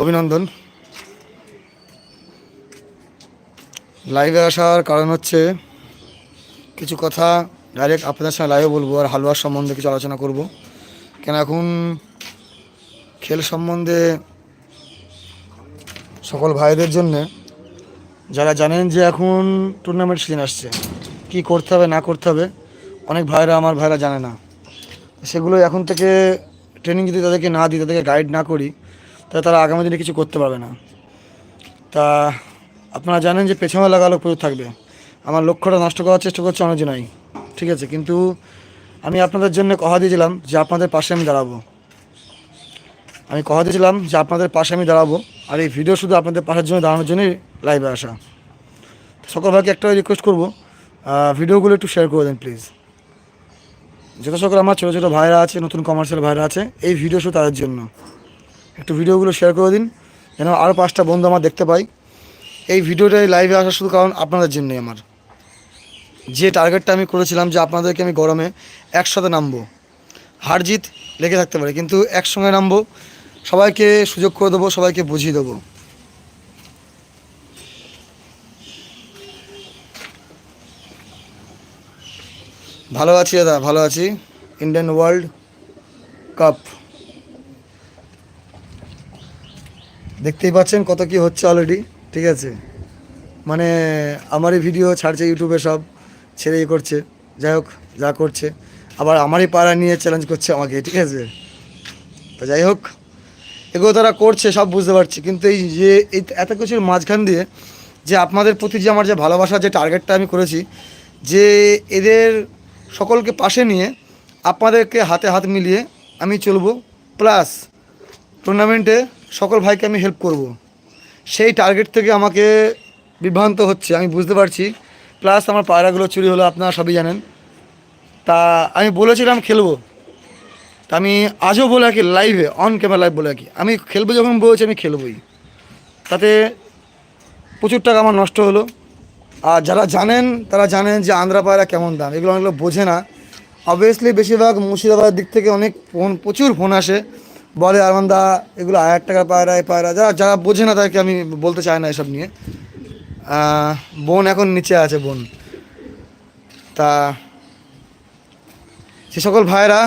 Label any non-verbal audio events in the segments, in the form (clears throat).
অভিনন্দন। লাইভে আসার কারণ হচ্ছে কিছু কথা ডাইরেক্ট আপনাদের সঙ্গে লাইভে বলব আর হালুয়ার সম্বন্ধে কিছু আলোচনা করব। কেন এখন খেল সম্বন্ধে সকল ভাইদের জন্য যারা জানেন যে এখন টুর্নামেন্ট সিজন আসছে, কি করতে হবে, না করতে হবে, অনেক ভাইরা, আমার ভাইরা জানে না। সেগুলো এখন থেকে ট্রেনিং যদি তাদেরকে না দিই, তাদেরকে গাইড না করি, তাহলে তারা আগামী দিনে কিছু করতে পারবে না। তা আপনারা জানেন যে পেছনে লাগা লোক প্রচুর থাকবে। আমার লক্ষ্যটা নষ্ট করার চেষ্টা করছে অনেক অনেকজনাই ঠিক আছে, কিন্তু আমি আপনাদের জন্য কথা দিয়েছিলাম যে আপনাদের পাশে আমি দাঁড়াবো। আমি কথা দিয়েছিলাম যে আপনাদের পাশে আমি দাঁড়াবো আর এই ভিডিও শুধু আপনাদের পাশের জন্য দাঁড়ানোর জন্যই লাইভে আসা। সকল ভাইকে একটা রিকোয়েস্ট করব ভিডিওগুলো একটু শেয়ার করে দেন প্লিজ যত সকল আমার ছোটো ছোটো ভাইরা আছে, নতুন কমার্শিয়াল ভাইরা আছে, এই ভিডিও শুধু তাদের জন্য। একটু ভিডিওগুলো শেয়ার করে দিন, যেন আরও পাঁচটা বন্ধু আমার দেখতে পাই। এই ভিডিওটাই লাইভে আসা শুধু কারণ আপনাদের জন্যই আমার। যে টার্গেটটা আমি করেছিলাম যে আপনাদেরকে আমি গরমে একসাথে নামবো। হার জিত লেগে থাকতে পারে, কিন্তু একসঙ্গে নামবো, সবাইকে সুযোগ করে দেবো, সবাইকে বুঝিয়ে দেবো। ভালো আছি দাদা, ভালো আছি। ইন্ডিয়ান ওয়ার্ল্ড কাপ দেখতেই পাচ্ছেন কত কি হচ্ছে অলরেডি ঠিক আছে? মানে আমারই ভিডিও ছাড়ছে ইউটিউবে সব, ছেড়ে ইয়ে করছে। যাই হোক, যা করছে। আবার আমারই পাড়া নিয়ে চ্যালেঞ্জ করছে আমাকে, ঠিক আছে? তো যাই হোক, এগুলো তারা করছে, সব বুঝতে পারছি। কিন্তু এই যে, এই এত কিছুর মাঝখান দিয়ে যে আপনাদের প্রতি যে আমার যে ভালোবাসা, যে টার্গেটটা আমি করেছি, যে এদের সকলকে পাশে নিয়ে আপনাদেরকে হাতে হাত মিলিয়ে আমি চলবো। প্লাস টুর্নামেন্টে সকল ভাইকে আমি হেল্প করব। সেই টার্গেট থেকে আমাকে বিভ্রান্ত হচ্ছে, আমি বুঝতে পারছি। প্লাস আমার পায়রাগুলো চুরি হলো, আপনারা সবই জানেন। তা আমি বলেছিলাম খেলব। তা আমি আজও বলে রাখি লাইভে অন ক্যামেরা লাইভ বলে রাখি। আমি খেলব যখন বলেছি, আমি খেলবই। তাতে প্রচুর টাকা আমার নষ্ট হলো। আর যারা জানেন, তারা জানেন যে আন্ধ্রা পায়রা কেমন দাম। এগুলো অনেকগুলো বোঝে না। অবভিয়াসলি বেশিরভাগ মুর্শিদাবাদের দিক থেকে অনেক ফোন, প্রচুর ফোন আসে। বলে আরমান্দা এগুলো হাজার টাকা পায়রা, এই পায়রা। যারা যারা বোঝে না, তাদেরকে আমি বলতে চাই না এসব নিয়ে। বোন এখন নিচে আছে, বোন। তা, যে সকল ভাইয়েরা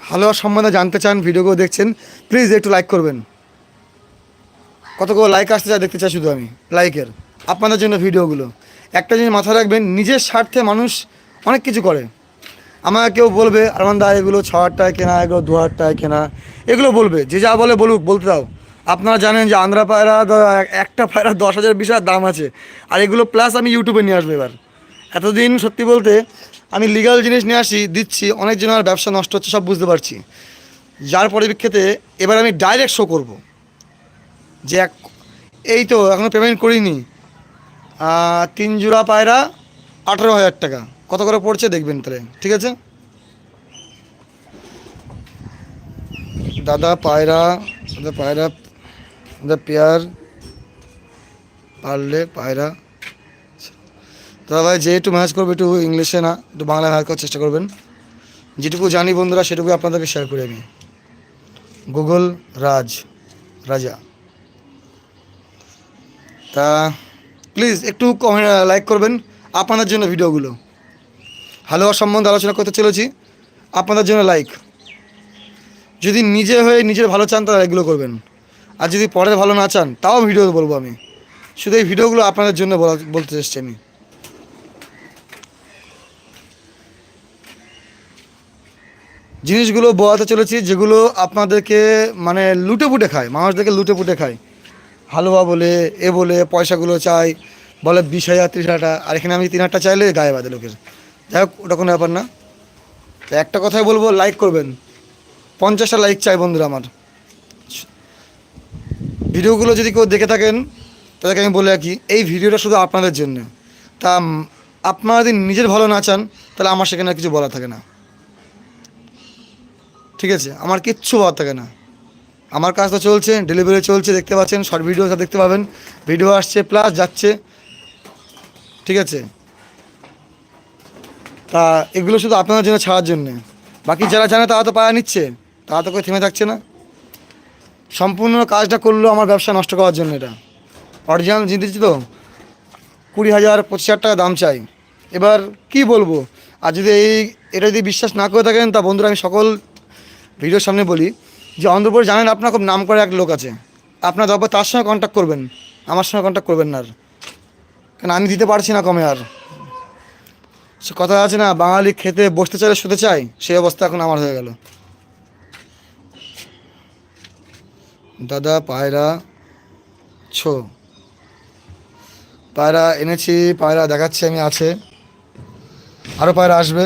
হালুয়া সম্বন্ধে জানতে চান, ভিডিওগুলো দেখছেন প্লিজ একটু লাইক করবেন। কতগুলো লাইক আসতে চাই দেখতে চাই শুধু আমি লাইকের আপনাদের জন্য ভিডিওগুলো। একটা জিনিস মাথায় রাখবেন, নিজের স্বার্থে মানুষ অনেক কিছু করে। আমাকে কেউ বলবে, আরমান দা, এগুলো ছ হাজার টাকায় কেনা, এগুলো দু হাজার টাকায় কেনা। এগুলো বলবে, যে যা বলে বলুক, বলতে দাও। আপনারা জানেন যে আন্ধ্রা পায়রা একটা পায়রা দশ হাজার, বিশ হাজার দাম আছে। আর এগুলো প্লাস আমি ইউটিউবে নিয়ে আসব এবার। এতদিন সত্যি বলতে আমি লিগাল জিনিস নিয়ে আসি, দিচ্ছি, অনেক জনের ব্যবসা নষ্ট হচ্ছে, সব বুঝতে পারছি। যার পরিপ্রেক্ষিতে এবার আমি ডাইরেক্ট শো করব। যে এক, এই তো এখনও পেমেন্ট করিনি। তিন জোড়া পায়রা, আঠেরো হাজার টাকা। কত করে পড়ছে দেখবেন তাহলে, ঠিক আছে? দাদা পায়রা দাদা পায়রা, দাদা পেয়ার, পারলে পায়রা। দাদা ভাই যেহেতু ম্যাচ করবে একটু ইংলিশে না, একটু বাংলায় ম্যাচ করার চেষ্টা করবেন। যেটুকু জানি বন্ধুরা সেটুকু আপনাদেরকে শেয়ার করি আমি। গুগল রাজ, রাজা। তা প্লিজ একটু লাইক করবেন আপনাদের জন্য ভিডিওগুলো। হালুয়া সম্বন্ধে আলোচনা করতে চলেছি, আপনাদের জন্য লাইক যদি নিজে হয়ে নিজের ভালো চান, তাহলে এগুলো করবেন। আর যদি পরের ভালো না চান, তাও ভিডিও বলব আমি। শুধু এই ভিডিওগুলো আপনাদের জন্য বলা, বলতে এসছি আমি। জিনিসগুলো বোয়াতে চলেছি, যেগুলো আপনাদেরকে মানে লুটে পুটে খায়, মানুষদেরকে লুটে পুটে খায়। হালুয়া বলে, এ বলে, পয়সাগুলো চাই, বলে বিশ হাজার, ত্রিশ হাজার আর এখানে আমি তিন হাজারটা চাইলে গায়ে বাঁধে লোকের। যাই হোক, ওটা কোনো ব্যাপার না। তো একটা কথাই বলব লাইক করবেন। পঞ্চাশটা লাইক চাই বন্ধুরা আমার। ভিডিওগুলো যদি কেউ দেখে থাকেন, তাদেরকে আমি বলে রাখি, এই ভিডিওটা শুধু আপনাদের জন্য। তা আপনারা যদি নিজের ভালো না চান, তাহলে আমার সেখানে কিছু বলা থাকে না। ঠিক আছে? আমার কিচ্ছু বলার থাকে না। আমার কাজ তো চলছে ডেলিভারি চলছে, দেখতে পাচ্ছেন শর্ট ভিডিও সব দেখতে পাবেন। ভিডিও আসছে প্লাস যাচ্ছে। ঠিক আছে? তা এগুলো শুধু আপনাদের জন্য ছাড়ার জন্যে। বাকি যারা জানে তারা তো পায়া নিচ্ছে। তারা তো কেউ থেমে থাকছে না। সম্পূর্ণ কাজটা করল আমার ব্যবসা নষ্ট করার জন্য এটা। অরিজিনাল জিতেছি তো। কুড়ি হাজার, পঁচিশ হাজার টাকা দাম চাই। এবার কি বলব? আর যদি এই এটা যদি বিশ্বাস না করে থাকেন, তা বন্ধুরা আমি সকল ভিডিওর সামনে বলি। যে অন্ধ্রপুর জানেন আপনার খুব নাম করে এক লোক আছে। আপনার তারপর তার সঙ্গে কন্ট্যাক্ট করবেন। আমার সঙ্গে কন্ট্যাক্ট করবেন না আর। কারণ আমি দিতে পারছি না কমে আর। সে কথা আছে না, বাঙালি খেতে বসতে চাইলে শুতে চাই সেই অবস্থা এখন আমার হয়ে গেল। দাদা, পায়রা, ছো। পায়রা এনেছি, পায়রা দেখাচ্ছি আমি আছে। আরও পায়রা আসবে।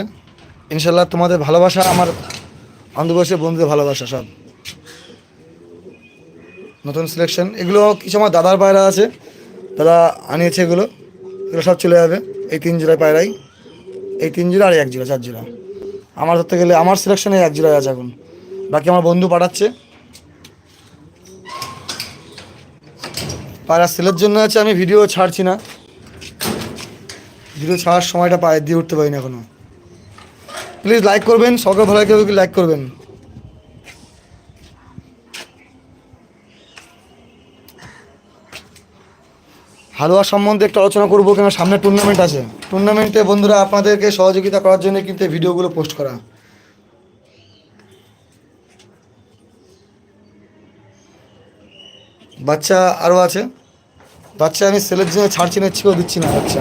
ইনশাল্লাহ তোমাদের ভালোবাসা, আমার অন্ধবয়সের বন্ধুদের ভালোবাসা সব। নতুন সিলেকশন এগুলো কিছু আমার দাদার পায়রা আছে। দাদা আনিয়েছে এগুলো। এগুলো সব চলে যাবে। এই তিন জোড়ায় পায়রাই। এই তিন জোড়া আর এক জোড়া, চার জোড়া। আমার ধরতে গেলে আমার সিলেকশনে এক জোড়ায় আছে এখন। বাকি আমার বন্ধু পাঠাচ্ছে। পায়রা সেলের জন্য আছে, আমি ভিডিও ছাড়ছি না। ভিডিও ছাড়ার সময়টা পায়ে দিয়ে উঠতে পারি না এখনও। প্লিজ লাইক করবেন সকল ভালো কেউ লাইক করবেন। হালুয়া সম্বন্ধে একটু আলোচনা করব কেন? সামনে টুর্নামেন্ট আছে। টুর্নামেন্টে বন্ধুরা আপনাদেরকে সহযোগিতা করার জন্য কিন্তু ভিডিওগুলো পোস্ট করা। বাচ্চা আরও আছে। বাচ্চা আমি সেলের জন্য ছাড়ছি না ইচ্ছেও দিচ্ছি না বাচ্চা।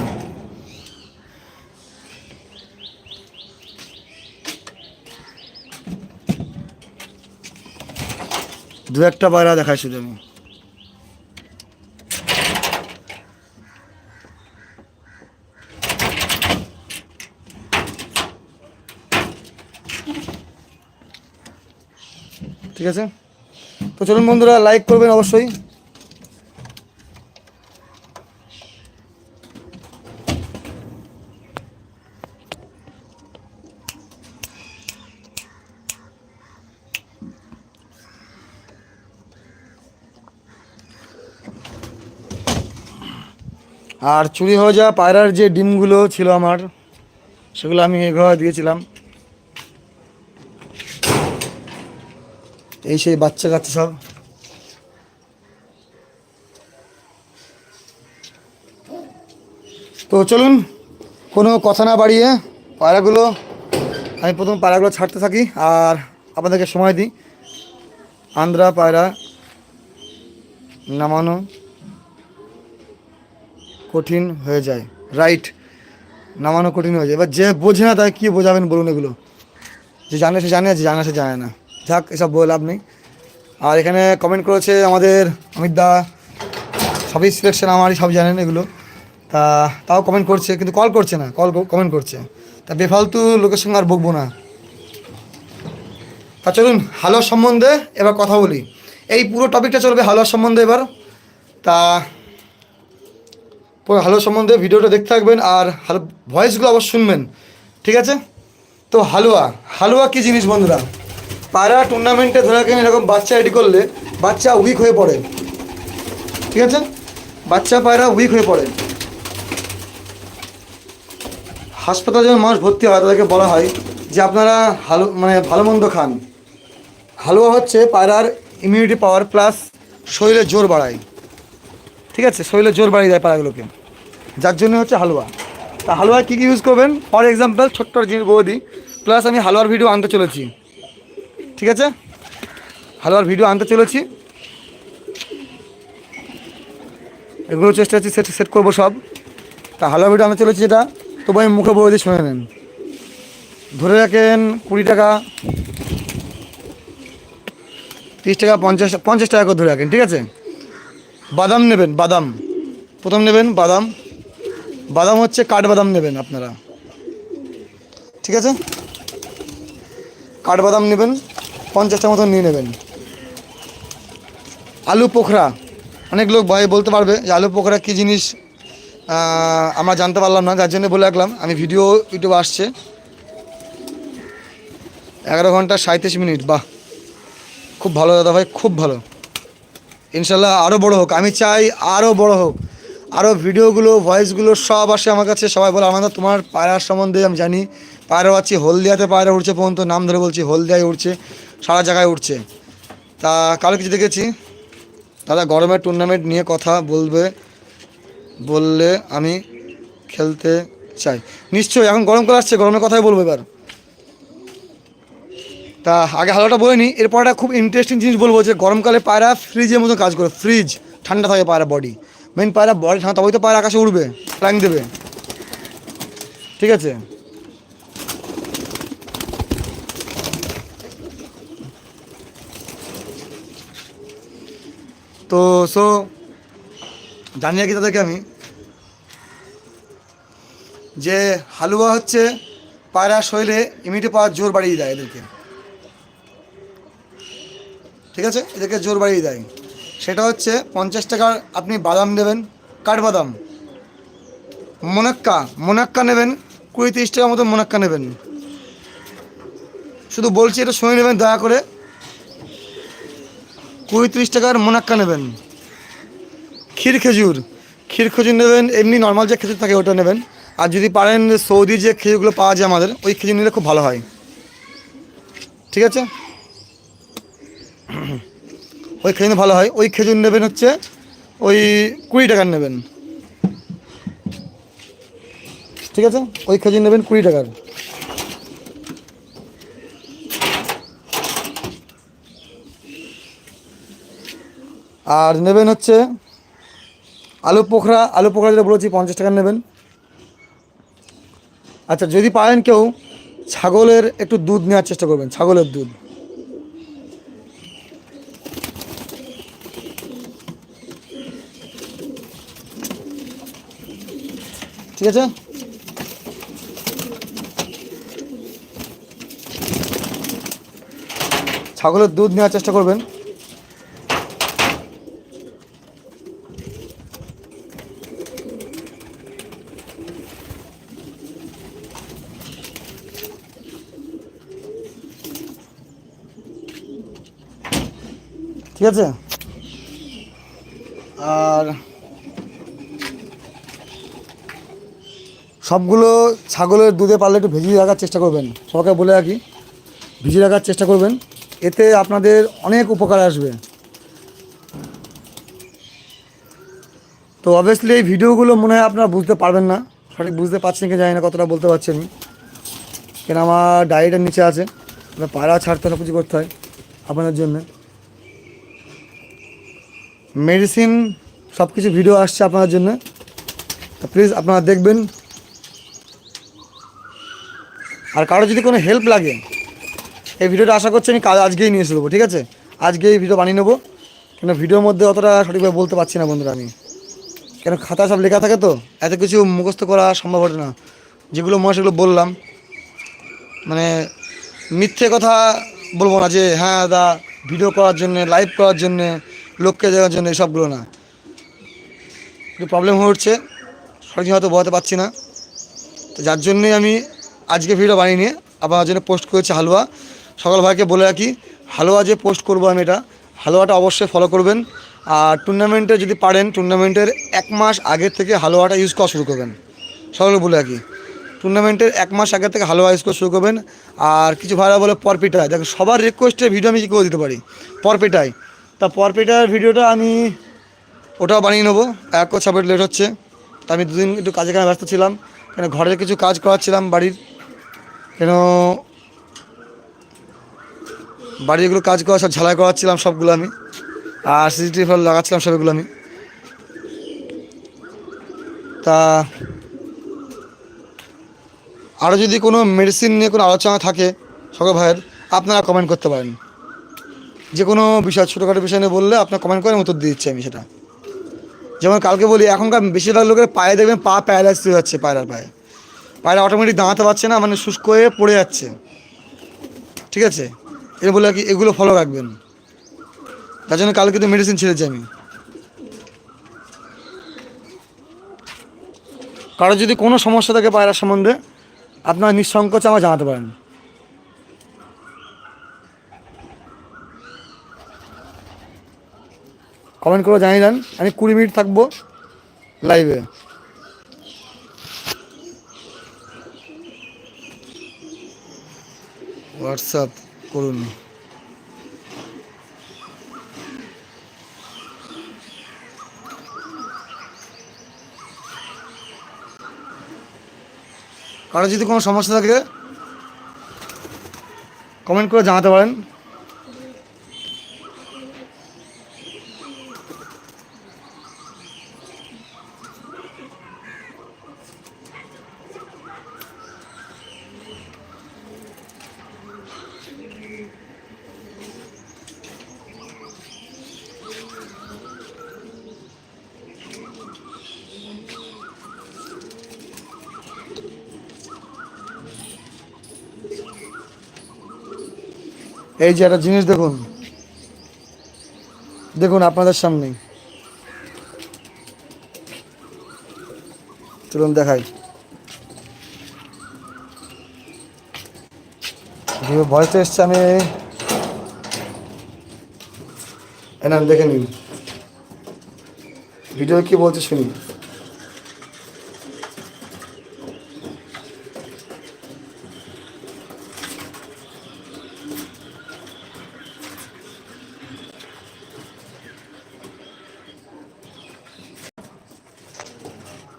দু একটা পায়রা দেখাই শুধু আমি। আছে? তো চলুন বন্ধুরা লাইক করবেন অবশ্যই। আর চুরি হয়ে যাওয়া পায়রার যে ডিমগুলো ছিল আমার, সেগুলো আমি এ ঘর দিয়েছিলাম। এই সেই বাচ্চা কাচ্চা সব। তো চলুন, কোনো কথা না বাড়িয়ে পায়রাগুলো, আমি প্রথম পায়রাগুলো ছাড়তে থাকি আর আপনাদেরকে সময় দিই। আন্দ্রা পায়রা নামানো কঠিন হয়ে যায়। রাইট নামানো কঠিন হয়ে যায়। এবার যে বোঝে না তাকে কী বোঝাবেন বলুন এগুলো। যে জানে সে জানে যে জানে সে জানে না। যাক এসব বলে লাভ নেই। আর এখানে কমেন্ট করেছে আমাদের অমিত দা। সবই সিলেকশন আমারই, সব জানেন এগুলো। তা, তাও কমেন্ট করছে, কিন্তু কল করছে না কল কমেন্ট করছে। তা বেফালতু লোকের সঙ্গে আর বকবো না। তা চলুন হালোর সম্বন্ধে এবার কথা বলি। এই পুরো টপিকটা চলবে হালোর সম্বন্ধে এবার। তা, পুরো হালো সম্বন্ধে ভিডিওটা দেখতে থাকবেন আর হালো ভয়েসগুলো আবার শুনবেন। ঠিক আছে? তো হালুয়া হালুয়া কী জিনিস বন্ধুরা? পায়রা টুর্নামেন্টে ধরে রাখেন এরকম বাচ্চা রেডি করলে বাচ্চা উইক হয়ে পড়ে। ঠিক আছে? বাচ্চা পায়রা উইক হয়ে পড়ে। হাসপাতালে যখন মানুষ ভর্তি হয়, তাদেরকে বলা হয় যে আপনারা হালু মানে ভালো মন্দ খান। হালুয়া হচ্ছে পায়রার ইমিউনিটি পাওয়ার প্লাস শরীরে জোর বাড়ায়। ঠিক আছে? শরীরে জোর বাড়িয়ে দেয় পায়রাগুলোকে। যার জন্য হচ্ছে হালুয়া। তা হালুয়া কী কী ইউজ করবেন? ফর এক্সাম্পল ছোট্ট জিনিস বৌদি প্লাস আমি হালুয়ার ভিডিও আনতে চলেছি। ঠিক আছে? হালুয়ার ভিডিও আনতে চলেছি। এগুলো চেষ্টা করছি সেট সেট করব সব। তা হালুয়া ভিডিও আনতে চলেছি যেটা। তবু আমি মুখে বলে দিয়ে শুনে নেন। ধরে রাখেন কুড়ি টাকা। তিরিশ টাকা, পঞ্চাশ পঞ্চাশ টাকা করে ধরে রাখেন, ঠিক আছে? বাদাম নেবেন, বাদাম। প্রথম নেবেন বাদাম। বাদাম হচ্ছে কাঠবাদাম নেবেন আপনারা। ঠিক আছে? কাঠবাদাম নেবেন। পঞ্চাশটা মতন নিয়ে নেবেন। আলু পোখরা, অনেক লোক ভয় বলতে পারবে যে আলু পোখরা কী জিনিস আমরা জানতে পারলাম না, যার জন্য বলে রাখলাম। আমি ভিডিও ইউটিউবে আসছে। এগারো ঘণ্টা সাঁত্রিশ মিনিট, বাহ। খুব ভালো দাদা ভাই, খুব ভালো। ইনশাল্লাহ আরও বড় হোক। আমি চাই আরও বড় হোক। আরও ভিডিওগুলো, ভয়েসগুলো সব আসে আমার কাছে। সবাই বলে আমাদের তোমার পায়রার সম্বন্ধে আমি জানি। পায়রা পাচ্ছি হলদিয়াতে পায়রা উঠছে পর্যন্ত, নাম ধরে বলছি, হলদিয়ায় উঠছে সারা জায়গায় উঠছে। তা কালো কিছু দেখেছি? দাদা গরমের টুর্নামেন্ট নিয়ে কথা বলবে, বললে আমি খেলতে চাই। নিশ্চয়ই, এখন গরমকাল আসছে, গরমের কথাই বলব এবার। তা আগে হালোটা বলে নিই এরপর একটা খুব ইন্টারেস্টিং জিনিস বলব যে গরমকালে পায়রা ফ্রিজের মতো কাজ করে। ফ্রিজ ঠান্ডা থাকে পায়রা বডি মেন পায়রা বডি ঠান্ডা, তবেই তো পায়রা আকাশে উড়বে ফ্লাইং দেবে। ঠিক আছে? তো সো জানিয়ে কি তাদেরকে আমি যে হালুয়া হচ্ছে পায়রা শরীরে ইমিউনিটি পাওয়ার জোর বাড়িয়ে দেয় এদেরকে। ঠিক আছে? এদেরকে জোর বাড়িয়ে দেয়। সেটা হচ্ছে পঞ্চাশ টাকার আপনি বাদাম নেবেন কাঠবাদাম। মোনাক্কা মোনাক্কা নেবেন, কুড়ি তিরিশ টাকার মতো মোনাক্কা নেবেন। শুধু বলছি এটা শুনে নেবেন, দয়া করে। কুড়ি তিরিশ টাকার মোনাক্কা নেবেন। ক্ষীর খেজুর। ক্ষীর খেজুর নেবেন, এমনি নর্মাল যে খেজুর থাকে ওটা নেবেন। আর যদি পারেন সৌদি যে খেজুরগুলো পাওয়া যায় আমাদের, ওই খেজুর নিলে খুব ভালো হয়। ঠিক আছে? (clears throat) ওই খেজুর ভালো হয়। ওই খেজুর নেবেন হচ্ছে ওই কুড়ি টাকার নেবেন। ঠিক আছে? ওই খেজুর নেবেন কুড়ি টাকার। আর নেবেন হচ্ছে আলু পোখরা আলু পোখরা যেটা বলেছি, পঞ্চাশ টাকা নেবেন। আচ্ছা যদি পারেন কেউ ছাগলের একটু দুধ নেওয়ার চেষ্টা করবেন, ছাগলের দুধ। ঠিক আছে? ছাগলের দুধ নেওয়ার চেষ্টা করবেন। ঠিক আছে? আর সবগুলো ছাগলের দুধে পারলে একটু ভিজিয়ে রাখার চেষ্টা করবেন। সবাইকে বলে রাখি, ভিজিয়ে রাখার চেষ্টা করবেন। এতে আপনাদের অনেক উপকার আসবে। তো অবভিয়াসলি এই ভিডিওগুলো মনে হয় আপনারা বুঝতে পারবেন না। সঠিক বুঝতে পারছেন কি জানি না, কতটা বলতে পারছি আমি। কেন আমার ডায়েরিটার নিচে আছে। পায়রা ছাড়তে সব কিছু করতে হয় আপনাদের জন্য। মেডিসিন সব কিছু ভিডিও আসছে আপনার জন্য। প্লিজ আপনারা দেখবেন। আর কারও যদি কোনো হেল্প লাগে, এই ভিডিওটা আশা করছি আমি কাল আজকেই নিয়ে এসে ঠিক আছে? আজকেই ভিডিও বানিয়ে নেব। কেন ভিডিওর মধ্যে অতটা সঠিকভাবে বলতে পারছি না বন্ধুরা আমি। কেন খাতা সব লেখা থাকে তো? এত কিছু মুখস্থ করা সম্ভব হতো না। যেগুলো মনে সেগুলো বললাম। মানে মিথ্যে কথা বলব না যে হ্যাঁ দা ভিডিও করার জন্যে লাইভ করার জন্যে লোককে দেওয়ার জন্য এসবগুলো না। একটু প্রবলেম হয়ে উঠছে সঠিক হয়তো বোঝাতে পারছি না। তো যার জন্যই আমি আজকে ভিডিও বানিয়ে নিয়ে আপনার জন্য পোস্ট করেছি হালুয়া। সকল ভাইকে বলে রাখি, হালুয়া যে পোস্ট করব আমি এটা, হালুয়াটা অবশ্যই ফলো করবেন। আর টুর্নামেন্টে যদি পারেন টুর্নামেন্টের এক মাস আগে থেকে হালুয়াটা ইউজ করা শুরু করবেন। সকলে বলে রাখি টুর্নামেন্টের এক মাস আগে থেকে হালুয়া ইউজ করা শুরু করবেন। আর কিছু ভাইরা বলে পরপিটায় দেখো, সবার রিকোয়েস্টে ভিডিও আমি কী করে দিতে পারি? পরপিটায় তা পরপিটার ভিডিওটা আমি ওটাও বানিয়ে নেব। এক ছাপের লেট হচ্ছে। তা আমি দুদিন একটু কাজে কাজে ব্যস্ত ছিলাম। কেন ঘরের কিছু কাজ করাচ্ছিলাম বাড়ির। কেন বাড়ির এগুলো কাজ করা, সব ঝালাই করাচ্ছিলাম সবগুলো আমি। আর সিসিটিভি ফল লাগাচ্ছিলাম সবগুলো আমি। তা আরও যদি কোনো মেডিসিন নিয়ে কোনো আলোচনা থাকে সকল ভাইয়ের, আপনারা কমেন্ট করতে পারেন। যে কোনো বিষয়, ছোটোখাটো বিষয় নিয়ে বললে আপনার কমেন্ট করে উত্তর দিয়ে দিচ্ছি আমি সেটা। যেমন কালকে বলি, এখনকার বেশিরভাগ লোকের পায়ে দেখবেন পা প্যারালাইজ হয়ে যাচ্ছে পায়রার পায়ে। পায়রা অটোমেটিক দাঁড়াতে পারছে না মানে শুষ্ক হয়ে পড়ে যাচ্ছে। ঠিক আছে? এর বলে কি, এগুলো ফলো রাখবেন। তার জন্য কালকে তো মেডিসিন ছেড়েছি আমি। কারও যদি কোনো সমস্যা থাকে পায়রার সম্বন্ধে, আপনার নিঃসংকোচে আমার জানাতে পারেন। কমেন্ট করে, জানিয়ে দেন। আমি কুড়ি মিনিট থাকব লাইভে হোয়াটসঅ্যাপ করুন। কারও যদি কোনো সমস্যা থাকে কমেন্ট করে জানাতে পারেন। এই যে একটা জিনিস দেখুন। দেখুন আপনাদের সামনেই চলুন দেখাই। যে ভয়েসটা এসছে, আমি এনাম দেখে নিন। ভিডিও কি বলছে শুনি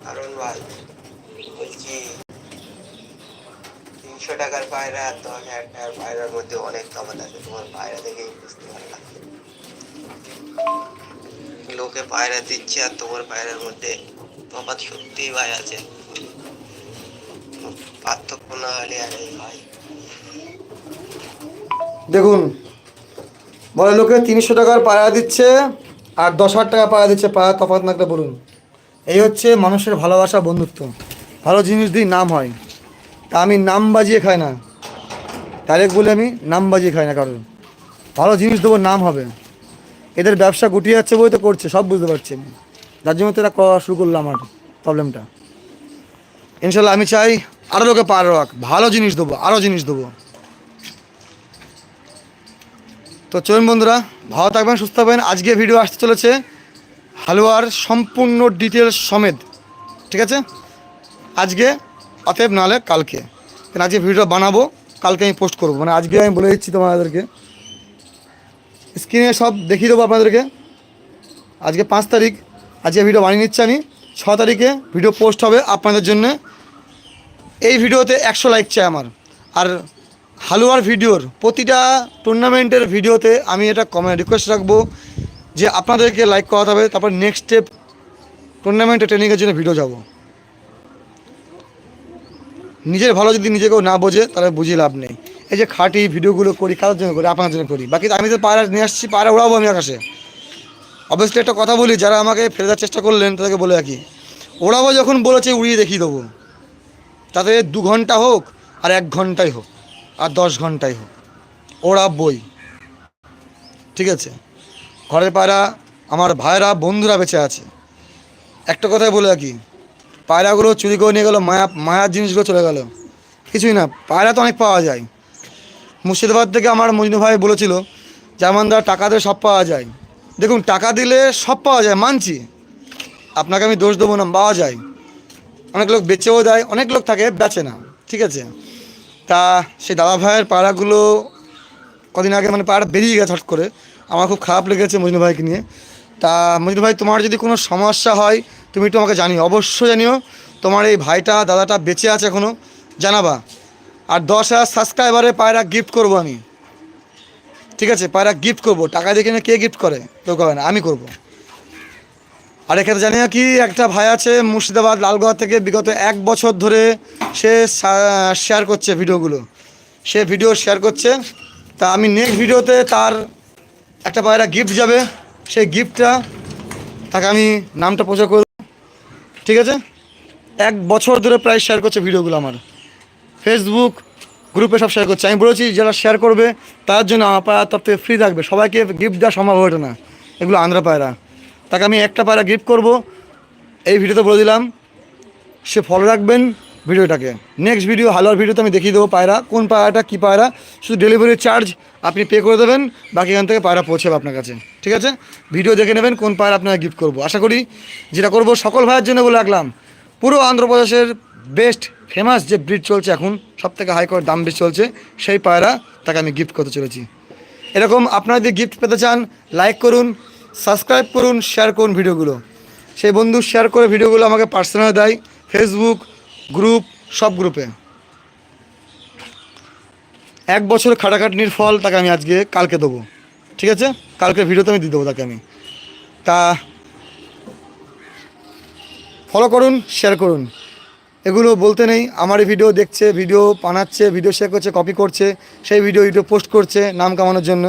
আরুণ ভাই বলছি তিনশো টাকার পায়রা আর দশ হাজার টাকার পায়রার মধ্যে অনেক তফাৎ আছে, তোমার পায়রা দেখেই বুঝতে পারলাম। লোকে পায়রা দিচ্ছে আর তোমার পায়রার মধ্যে তফাৎ সত্যিই ভাই আছে। পার্থক্য না হলে আর এই ভাই। দেখুন বলে লোকে তিনশো টাকার পায়রা দিচ্ছে আর দশ হাজার টাকা পায়রা দিচ্ছে পায়রা তফাৎ না বলুন। এই হচ্ছে মানুষের ভালোবাসা বন্ধুত্ব। ভালো জিনিস দিই নাম হয় তা আমি নাম বাজিয়ে খাই না। ডাইরেক্ট বলে আমি নাম বাজিয়ে খাই না কারণ ভালো জিনিস দেবো, নাম হবে। এদের ব্যবসা গুটিয়ে যাচ্ছে বই তো করছে, সব বুঝতে পারছি আমি। যার জন্য তো এটা করা শুরু করল আমার প্রবলেমটা ইনশাল্লাহ আমি চাই আরও লোকে পার রাখ ভালো জিনিস দেবো আরও জিনিস দেবো। তো চলুন বন্ধুরা, ভালো থাকবেন, সুস্থ থাকবেন। আজকে ভিডিও আসতে চলেছে হালুয়ার সম্পূর্ণ ডিটেলস সমেত। ঠিক আছে? আজকে অতএব নাহলে কালকে। কারণ আজকে ভিডিও বানাবো, কালকে আমি পোস্ট করব। মানে আজকে আমি বলে দিচ্ছি তোমাদেরকে। স্ক্রিনে সব দেখিয়ে দেবো আপনাদেরকে। আজকে পাঁচ তারিখ, আজকে ভিডিও বানিয়ে নিচ্ছি আমি। ছ তারিখে ভিডিও পোস্ট হবে আপনাদের জন্য। এই ভিডিওতে একশো লাইক চাই আমার। আর হালুয়ার ভিডিওর প্রতিটা টুর্নামেন্টের ভিডিওতে আমি এটা কমে রিকোয়েস্ট রাখব যে আপনাদেরকে লাইক করাতে হবে। তারপর নেক্সট স্টেপ টুর্নামেন্টে ট্রেনিংয়ের জন্য ভিডিও যাব। নিজের ভালো যদি নিজেকেও না বোঝে, তাহলে বুঝিয়ে লাভ নেই। এই যে খাটি ভিডিওগুলো করি, কারোর জন্য করি আপনার জন্য করি। বাকি আমি তো পায়রা নিয়ে আসছি পায়রা উড়াবো আমি আকাশে। অবশ্যই একটা কথা বলি, যারা আমাকে ফেলে দেওয়ার চেষ্টা করলেন, তাদেরকে বলে রাখি। ওড়াবো যখন বলেছে, উড়িয়ে দেখিয়ে দেবো। তাতে দু ঘণ্টা হোক, আর এক ঘন্টাই হোক, আর দশ ঘন্টাই হোক। ওরা বই ঠিক আছে? ঘরের পায়রা আমার ভাইরা বন্ধুরা বেঁচে আছে। একটা কথাই বলে রাখি পায়রাগুলো চুরি করে নিয়ে গেলো, মায়া, মায়ার জিনিসগুলো চলে গেল। কিছুই না, পায়রা তো অনেক পাওয়া যায়। মুর্শিদাবাদ থেকে আমার মজনু ভাই বলেছিল যেমন দা টাকা দিয়ে সব পাওয়া যায়। দেখুন, টাকা দিলে সব পাওয়া যায়, মানছি। আপনাকে আমি দোষ দেবো না, পাওয়া যায়। অনেক লোক বেচেও দেয়, অনেক লোক থাকে, বেচে না, ঠিক আছে? তা সেই দাদা ভাইয়ের পাড়াগুলো কদিন আগে মানে পাড়া বেরিয়ে গেছে হট করে। আমার খুব খারাপ লেগেছে মজনু ভাইকে নিয়ে। তা মজনু ভাই, তোমার যদি কোনো সমস্যা হয় তুমি একটু আমাকে জানিও, অবশ্যই জানিও। তোমার এই ভাইটা, দাদাটা বেঁচে আছে এখনও জানাবা। আর দশ হাজার সাবস্ক্রাইবারে পায়রা গিফট করব আমি। ঠিক আছে, পায়রা গিফট করব। টাকা দিয়ে না কে গিফট করে? কেউ করে না, আমি করব। আর এখানে জানি না কি, একটা ভাই আছে মুর্শিদাবাদ, লালগড় থেকে বিগত এক বছর ধরে সে শেয়ার করছে ভিডিওগুলো। সে ভিডিও শেয়ার করছে। তা আমি নেক্সট ভিডিওতে তার একটা পায়রা গিফট যাবে। সেই গিফটটা তাকে আমি নামটা প্রচার করব ঠিক আছে? এক বছর ধরে প্রায় শেয়ার করছে ভিডিওগুলো আমার। ফেসবুক গ্রুপে সব শেয়ার করছে। আমি বলেছি, যারা শেয়ার করবে, তার জন্য পায়রা তার থেকে ফ্রি থাকবে। সবাইকে গিফট দেওয়া সম্ভব ওঠে না। এগুলো আন্ধ্রা পায়রা তাকে আমি একটা পায়রা গিফট করব। এই ভিডিওতে বলে দিলাম, সে ফলো রাখবেন। ভিডিওটাকে। নেক্সট ভিডিও হালোয়ার ভিডিওতে আমি দেখিয়ে দেবো পায়রা। কোন পায়রাটা, কী পায়রা? শুধু ডেলিভারি চার্জ আপনি পে করে দেবেন, বাকি এখান থেকে পায়রা পৌঁছাবে আপনার কাছে। ঠিক আছে? ভিডিও দেখে নেবেন কোন পায়রা আপনাকে গিফট করব। আশা করি যেটা করব, সকল ভাইয়ের জন্য বলে রাখলাম, পুরো অন্ধ্রপ্রদেশের বেস্ট ফেমাস যে ব্রিড চলছে এখন সব থেকে হাই করে দাম বেশি চলছে, সেই পায়রা তাকে আমি গিফট করতে চলেছি। এরকম আপনারা যদি গিফট পেতে চান লাইক করুন সাবস্ক্রাইব করুন শেয়ার করুন ভিডিওগুলো সেই বন্ধু শেয়ার করে ভিডিওগুলো আমাকে পার্সোনাল দেয় ফেসবুক গ্রুপ, সব গ্রুপে। এক বছর খাটাখাটনির ফল তাকে আমি আজকে, কালকে দেবো। ঠিক আছে? কালকে ভিডিওতে আমি দিয়ে দেবো তাকে আমি। তা ফলো করুন শেয়ার করুন। এগুলো বলতে নেই আমার ভিডিও দেখছে ভিডিও বানাচ্ছে ভিডিও শেয়ার করছে কপি করছে, সেই ভিডিও ইউটিউব পোস্ট করছে, নাম কামানোর জন্য।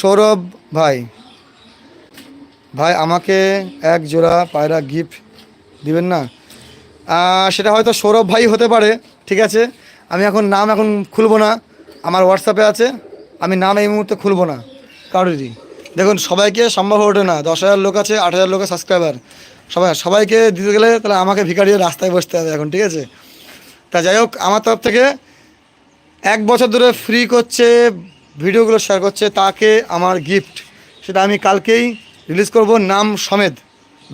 সৌরভ ভাই ভাই আমাকে এক জোড়া পায়রা গিফট দিবেন না? সেটা হয়তো সৌরভ ভাই হতে পারে, ঠিক আছে? আমি এখন নাম এখন খুলবো না, আমার হোয়াটসঅ্যাপে আছে, আমি নাম এই মুহূর্তে খুলবো না কারোরই দেখুন, সবাইকে সম্ভব ওঠে না, দশ হাজার লোক আছে, আট হাজার লোকের সাবস্ক্রাইবার সবাই, সবাইকে দিতে গেলে তাহলে আমাকে ভিকারিয়ে রাস্তায় বসতে হবে এখন, ঠিক আছে? তা যাই হোক, আমার তরফ থেকে এক বছর ধরে ফ্রি করছে, ভিডিওগুলো শেয়ার করছে, তাকে আমার গিফট সেটা আমি কালকেই রিলিজ করব, নাম সমেত।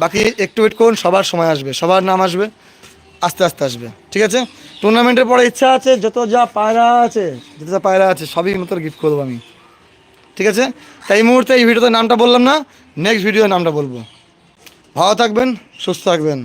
বাকি একটু ওয়েট করুন, সবার সময় আসবে, সবার নাম আসবে। আস্তে আস্তে আসবে। ঠিক আছে? টুর্নামেন্টের পরে ইচ্ছা আছে, যত যা পায়রা আছে, যত যা পায়রা আছে, সবই মতো গিফট করব আমি। ঠিক আছে? তাই এই মুহূর্তে এই ভিডিওতে নামটা বললাম না নেক্সট ভিডিওর নামটা বলব। ভালো থাকবেন, সুস্থ থাকবেন।